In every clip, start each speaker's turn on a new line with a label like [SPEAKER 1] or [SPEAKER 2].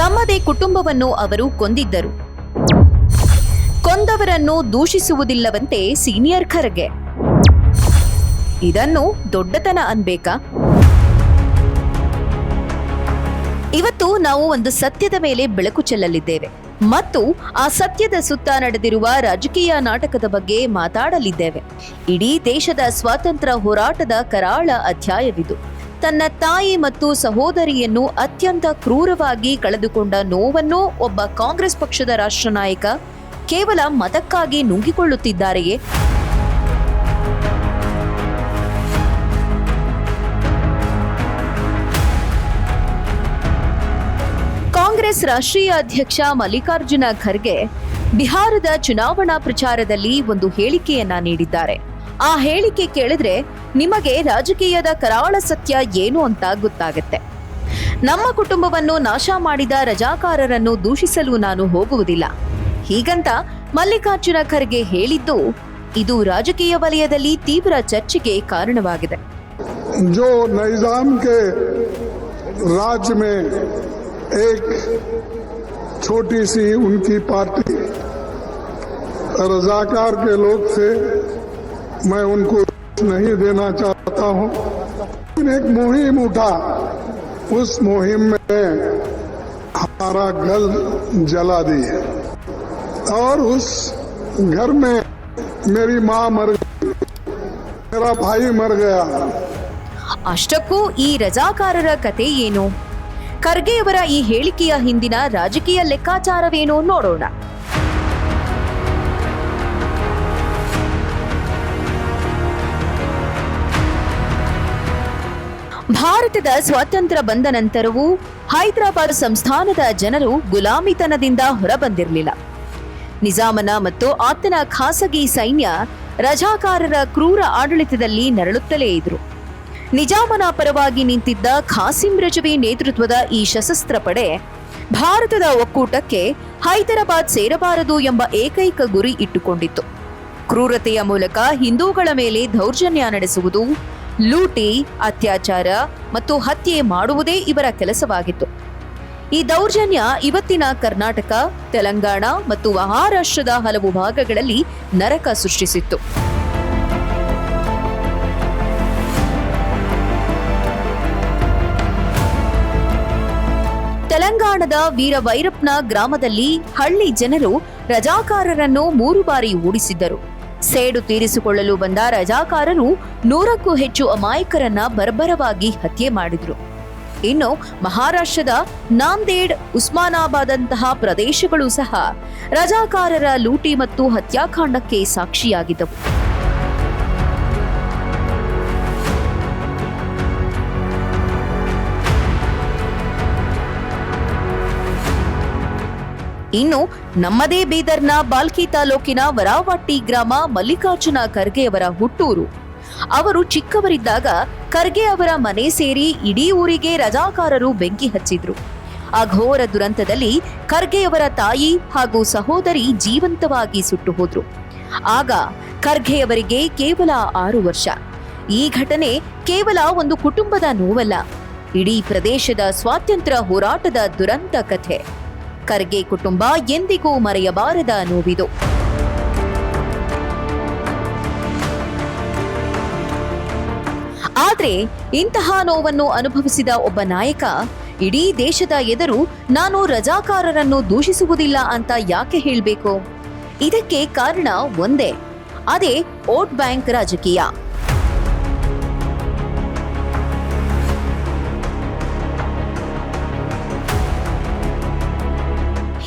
[SPEAKER 1] ತಮ್ಮದೇ ಕುಟುಂಬವನ್ನು ಅವರು ಕೊಂದಿದ್ದರು. ಕೊಂದವರನ್ನು ದೂಷಿಸುವುದಿಲ್ಲವಂತೆ ಸೀನಿಯರ್ ಖರ್ಗೆ. ಇದನ್ನು ದೊಡ್ಡತನ ಅನ್ಬೇಕಾ? ಇವತ್ತು ನಾವು ಒಂದು ಸತ್ಯದ ಮೇಲೆ ಬೆಳಕು ಚೆಲ್ಲಲಿದ್ದೇವೆ ಮತ್ತು ಆ ಸತ್ಯದ ಸುತ್ತ ನಡೆದಿರುವ ರಾಜಕೀಯ ನಾಟಕದ ಬಗ್ಗೆ ಮಾತಾಡಲಿದ್ದೇವೆ. ಇಡೀ ದೇಶದ ಸ್ವಾತಂತ್ರ್ಯ ಹೋರಾಟದ ಕರಾಳ ಅಧ್ಯಾಯವಿದು. ತನ್ನ ತಾಯಿ ಮತ್ತು ಸಹೋದರಿಯನ್ನು ಅತ್ಯಂತ ಕ್ರೂರವಾಗಿ ಕಳೆದುಕೊಂಡ ನೋವನ್ನು ಒಬ್ಬ ಕಾಂಗ್ರೆಸ್ ಪಕ್ಷದ ರಾಷ್ಟ್ರ ನಾಯಕ ಕೇವಲ ಮತಕ್ಕಾಗಿ ನುಂಗಿಕೊಳ್ಳುತ್ತಿದ್ದಾರೆಯೇ? ಕಾಂಗ್ರೆಸ್ ರಾಷ್ಟ್ರೀಯ ಅಧ್ಯಕ್ಷ ಮಲ್ಲಿಕಾರ್ಜುನ ಖರ್ಗೆ ಬಿಹಾರದ ಚುನಾವಣಾ ಪ್ರಚಾರದಲ್ಲಿ ಒಂದು ಹೇಳಿಕೆಯನ್ನ ನೀಡಿದ್ದಾರೆ. ಆ ಹೇಳಿಕೆ ಕೇಳಿದ್ರೆ ನಿಮಗೆ ರಾಜಕೀಯದ ಕರಾಳ ಸತ್ಯ ಏನು ಅಂತ ಗೊತ್ತಾಗತ್ತೆ ನಮ್ಮ ಕುಟುಂಬವನ್ನು ನಾಶ ಮಾಡಿದ ರಜಾಕಾರರನ್ನು ದೂಷಿಸಲು ನಾನು ಹೋಗುವುದಿಲ್ಲ ಹೀಗಂತ ಮಲ್ಲಿಕಾರ್ಜುನ ಖರ್ಗೆ ಹೇಳಿದ್ದು ಇದು ರಾಜಕೀಯ ವಲಯದಲ್ಲಿ ತೀವ್ರ ಚರ್ಚೆಗೆ ಕಾರಣವಾಗಿದೆ
[SPEAKER 2] जो निजाम के राज में एक छोटी सी उनकी पार्टी रजाकार के लोग थे मैं उनको नहीं देना चाहता हूं लेकिन एक मुहिम उठा उस मुहिम में हमारा गल जला दी और उस घर में मेरी माँ मर गई मेरा भाई मर गया
[SPEAKER 1] ಅಷ್ಟಕ್ಕೂ ಈ ರಜಾಕಾರರ ಕತೆ ಏನು ಖರ್ಗೆಯವರ ಈ ಹೇಳಿಕೆಯ ಹಿಂದಿನ ರಾಜಕೀಯ ಲೆಕ್ಕಾಚಾರವೇನು ನೋಡೋಣ ಭಾರತದ ಸ್ವಾತಂತ್ರ್ಯ ಬಂದ ನಂತರವೂ ಹೈದರಾಬಾದ್ ಸಂಸ್ಥಾನದ ಜನರು ಗುಲಾಮಿತನದಿಂದ ಹೊರಬಂದಿರಲಿಲ್ಲ. ನಿಜಾಮನ ಮತ್ತು ಆತನ ಖಾಸಗಿ ಸೈನ್ಯ ರಜಾಕಾರರ ಕ್ರೂರ ಆಡಳಿತದಲ್ಲಿ ನರಳುತ್ತಲೇ ಇದ್ರು. ನಿಜಾಮನ ಪರವಾಗಿ ನಿಂತಿದ್ದ ಖಾಸಿಂ ರಜವಿ ನೇತೃತ್ವದ ಈ ಸಶಸ್ತ್ರ ಪಡೆ ಭಾರತದ ಒಕ್ಕೂಟಕ್ಕೆ ಹೈದರಾಬಾದ್ ಸೇರಬಾರದು ಎಂಬ ಏಕೈಕ ಗುರಿ ಇಟ್ಟುಕೊಂಡಿತ್ತು. ಕ್ರೂರತೆಯ ಮೂಲಕ ಹಿಂದೂಗಳ ಮೇಲೆ ದೌರ್ಜನ್ಯ ನಡೆಸುವುದು ಲೂಟಿ, ಅತ್ಯಾಚಾರ ಮತ್ತು ಹತ್ಯೆ ಮಾಡುವುದೇ ಇವರ ಕೆಲಸವಾಗಿತ್ತು. ಈ ದೌರ್ಜನ್ಯ ಇವತ್ತಿನ ಕರ್ನಾಟಕ, ತೆಲಂಗಾಣ ಮತ್ತು ಮಹಾರಾಷ್ಟ್ರದ ಹಲವು ಭಾಗಗಳಲ್ಲಿ ನರಕ ಸೃಷ್ಟಿಸಿತ್ತು. ತೆಲಂಗಾಣದ ವೀರವೈರಪ್ನ ಗ್ರಾಮದಲ್ಲಿ ಹಳ್ಳಿ ಜನರು ರಜಾಕಾರರನ್ನು ಮೂರು ಬಾರಿ ಓಡಿಸಿದ್ದರು. ಸೇಡು ತೀರಿಸಿಕೊಳ್ಳಲು ಬಂದ ರಜಾಕಾರರು ನೂರಕ್ಕೂ ಹೆಚ್ಚು ಅಮಾಯಕರನ್ನ ಬರ್ಬರವಾಗಿ ಹತ್ಯೆ ಮಾಡಿದ್ರು. ಇನ್ನು ಮಹಾರಾಷ್ಟ್ರದ ನಾಂದೇಡ್ ಉಸ್ಮಾನಾಬಾದಂತಹ ಪ್ರದೇಶಗಳು ಸಹ ರಜಾಕಾರರ ಲೂಟಿ ಮತ್ತು ಹತ್ಯಾಕಾಂಡಕ್ಕೆ ಸಾಕ್ಷಿಯಾಗಿದ್ದವು. ಇನ್ನು ನಮ್ಮದೇ ಬೀದರ್ನ ಬಾಲ್ಕಿ ತಾಲೂಕಿನ ವರಾವಟ್ಟಿ ಗ್ರಾಮ ಮಲ್ಲಿಕಾರ್ಜುನ ಖರ್ಗೆಯವರ ಹುಟ್ಟೂರು. ಅವರು ಚಿಕ್ಕವರಿದ್ದಾಗ ಖರ್ಗೆ ಅವರ ಮನೆ ಸೇರಿ ಇಡೀ ಊರಿಗೆ ರಜಾಕಾರರು ಬೆಂಕಿ ಹಚ್ಚಿದ್ರು. ಆ ಘೋರ ದುರಂತದಲ್ಲಿ ಖರ್ಗೆಯವರ ತಾಯಿ ಹಾಗೂ ಸಹೋದರಿ ಜೀವಂತವಾಗಿ ಸುಟ್ಟು ಹೋದ್ರು. ಆಗ ಖರ್ಗೆಯವರಿಗೆ ಕೇವಲ ಆರು ವರ್ಷ. ಈ ಘಟನೆ ಕೇವಲ ಒಂದು ಕುಟುಂಬದ ನೋವಲ್ಲ, ಇಡೀ ಪ್ರದೇಶದ ಸ್ವಾತಂತ್ರ್ಯ ಹೋರಾಟದ ದುರಂತ ಕಥೆ. ಖರ್ಗೆ ಕುಟುಂಬ ಎಂದಿಗೂ ಮರೆಯಬಾರದ ನೋವಿದು. ಆದರೆ ಇಂತಹ ನೋವನ್ನು ಅನುಭವಿಸಿದ ಒಬ್ಬ ನಾಯಕ, ಇಡೀ ದೇಶದ ಎದುರು ನಾನು ರಜಾಕಾರರನ್ನು ದೂಷಿಸುವುದಿಲ್ಲ ಅಂತ ಯಾಕೆ ಹೇಳಬೇಕು? ಇದಕ್ಕೆ ಕಾರಣ ಒಂದೇ, ಅದೇ ವೋಟ್ ಬ್ಯಾಂಕ್ ರಾಜಕೀಯ.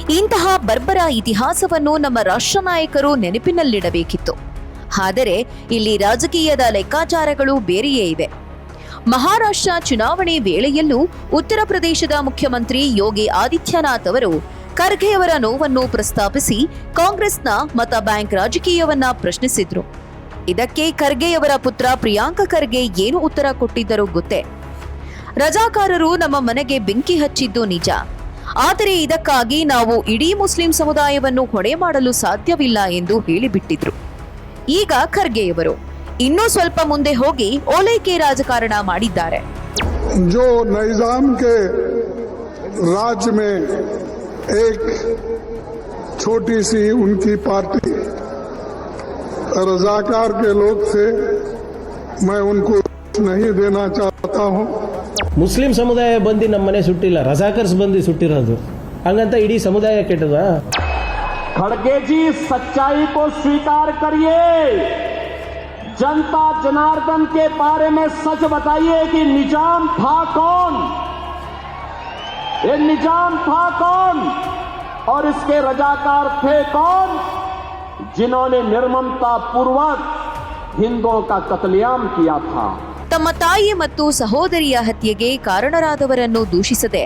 [SPEAKER 1] ಇಂತಹ ಬರ್ಬರ ಇತಿಹಾಸವನ್ನು ನಮ್ಮ ರಾಷ್ಟ್ರ ನಾಯಕರು ನೆನಪಿನಲ್ಲಿಡಬೇಕಿತ್ತು. ಆದರೆ ಇಲ್ಲಿ ರಾಜಕೀಯದ ಲೆಕ್ಕಾಚಾರಗಳು ಬೇರೆಯೇ ಇವೆ. ಮಹಾರಾಷ್ಟ್ರ ಚುನಾವಣೆ ವೇಳೆಯಲ್ಲೂ ಉತ್ತರ ಪ್ರದೇಶದ ಮುಖ್ಯಮಂತ್ರಿ ಯೋಗಿ ಆದಿತ್ಯನಾಥ್ ಅವರು ಖರ್ಗೆಯವರ ನೋವನ್ನು ಪ್ರಸ್ತಾಪಿಸಿ ಕಾಂಗ್ರೆಸ್ನ ಮತ ಬ್ಯಾಂಕ್ ರಾಜಕೀಯವನ್ನ ಪ್ರಶ್ನಿಸಿದ್ರು. ಇದಕ್ಕೆ ಖರ್ಗೆಯವರ ಪುತ್ರ ಪ್ರಿಯಾಂಕ ಖರ್ಗೆ ಏನು ಉತ್ತರ ಕೊಟ್ಟಿದ್ದರೋ ಗೊತ್ತೇ? ರಜಾಕಾರರು ನಮ್ಮ ಮನೆಗೆ ಬೆಂಕಿ ಹಚ್ಚಿದ್ದು ನಿಜ. ಆದರೆ ಇದಕ್ಕಾಗಿ ನಾವು ಇಡೀ ಮುಸ್ಲಿಂ ಸಮುದಾಯವನ್ನು ಹೊಡೆ ಮಾಡಲು ಸಾಧ್ಯವಿಲ್ಲ ಎಂದು ಹೇಳಿಬಿಟ್ಟಿದ್ರು ಈಗ ಖರ್ಗೆಯವರು ಇನ್ನೂ ಸ್ವಲ್ಪ ಮುಂದೆ ಹೋಗಿ ಓಲೈಕೆ ರಾಜಕಾರಣ ಮಾಡಿದ್ದಾರೆ
[SPEAKER 2] जो निजाम के राज्य में एक छोटी सी उनकी पार्टी रजाकार के लोग थे मैं उनको नहीं देना चाहता हूं
[SPEAKER 3] ಮುಸ್ಲಿಂ ಸಮುದಾಯ ಬಂದು ನಮ್ಮ ಮನೆ ಸುಟ್ಟಿಲ್ಲ ರಜಾಕರ್ಸ್ ಬಂದು ಸುಟ್ಟಿರೋದು ಹಂಗಂತ ಇಡೀ ಸಮುದಾಯ ಕೆಟ್ಟದ
[SPEAKER 4] खड़गे जी सच्चाई को स्वीकार करिए जनता जनार्दन के बारे में सच बताइए कि निजाम था कौन ये निजाम था कौन और इसके रजाकार थे कौन जिन्होंने निर्ममता पूर्वक हिंदुओं का कत्लेआम किया था
[SPEAKER 1] ತಮ್ಮ ತಾಯಿ ಮತ್ತು ಸಹೋದರಿಯ ಹತ್ಯೆಗೆ ಕಾರಣರಾದವರನ್ನು ದೂಷಿಸದೆ,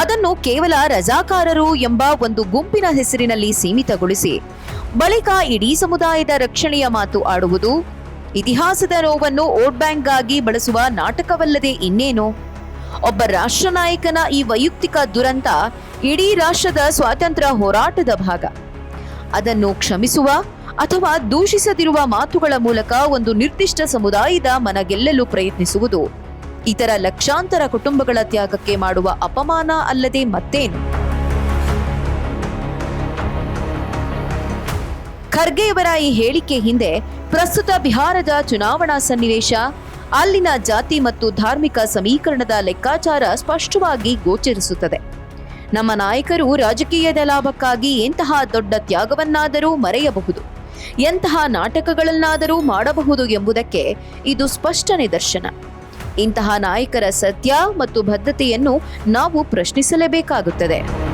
[SPEAKER 1] ಅದನ್ನು ಕೇವಲ ರಜಾಕಾರರು ಎಂಬ ಒಂದು ಗುಂಪಿನ ಹೆಸರಿನಲ್ಲಿ ಸೀಮಿತಗೊಳಿಸಿ, ಬಳಿಕ ಇಡೀ ಸಮುದಾಯದ ರಕ್ಷಣೆಯ ಮಾತು ಆಡುವುದು, ಇತಿಹಾಸದ ನೋವನ್ನು ವೋಟ್ ಬ್ಯಾಂಕ್ಗಾಗಿ ಬಳಸುವ ನಾಟಕವಲ್ಲದೆ ಇನ್ನೇನು? ಒಬ್ಬ ರಾಷ್ಟ್ರ ನಾಯಕನ ಈ ವೈಯಕ್ತಿಕ ದುರಂತ ಇಡೀ ರಾಷ್ಟ್ರದ ಸ್ವಾತಂತ್ರ್ಯ ಹೋರಾಟದ ಭಾಗ. ಅದನ್ನು ಕ್ಷಮಿಸುವ ಅಥವಾ ದೂಷಿಸದಿರುವ ಮಾತುಗಳ ಮೂಲಕ ಒಂದು ನಿರ್ದಿಷ್ಟ ಸಮುದಾಯದ ಮನ ಗೆಲ್ಲಲು ಪ್ರಯತ್ನಿಸುವುದು. ಇತರ ಲಕ್ಷಾಂತರ ಕುಟುಂಬಗಳ ತ್ಯಾಗಕ್ಕೆ ಮಾಡುವ ಅಪಮಾನ ಅಲ್ಲದೆ ಮತ್ತೇನು? ಖರ್ಗೆಯವರ ಈ ಹೇಳಿಕೆ ಹಿಂದೆ ಪ್ರಸ್ತುತ ಬಿಹಾರದ ಚುನಾವಣಾ ಸನ್ನಿವೇಶ, ಅಲ್ಲಿನ ಜಾತಿ ಮತ್ತು ಧಾರ್ಮಿಕ ಸಮೀಕರಣದ ಲೆಕ್ಕಾಚಾರ ಸ್ಪಷ್ಟವಾಗಿ ಗೋಚರಿಸುತ್ತದೆ. ನಮ್ಮ ನಾಯಕರು ರಾಜಕೀಯದ ಲಾಭಕ್ಕಾಗಿ ಎಂತಹ ದೊಡ್ಡ ತ್ಯಾಗವನ್ನಾದರೂ ಮರೆಯಬಹುದು. ಎಂತಹ ನಾಟಕಗಳನ್ನಾದರೂ ಮಾಡಬಹುದು ಎಂಬುದಕ್ಕೆ ಇದು ಸ್ಪಷ್ಟ ನಿದರ್ಶನ. ಇಂತಹ ನಾಯಕರ ಸತ್ಯ ಮತ್ತು ಬದ್ಧತೆಯನ್ನು ನಾವು ಪ್ರಶ್ನಿಸಲೇಬೇಕಾಗುತ್ತದೆ.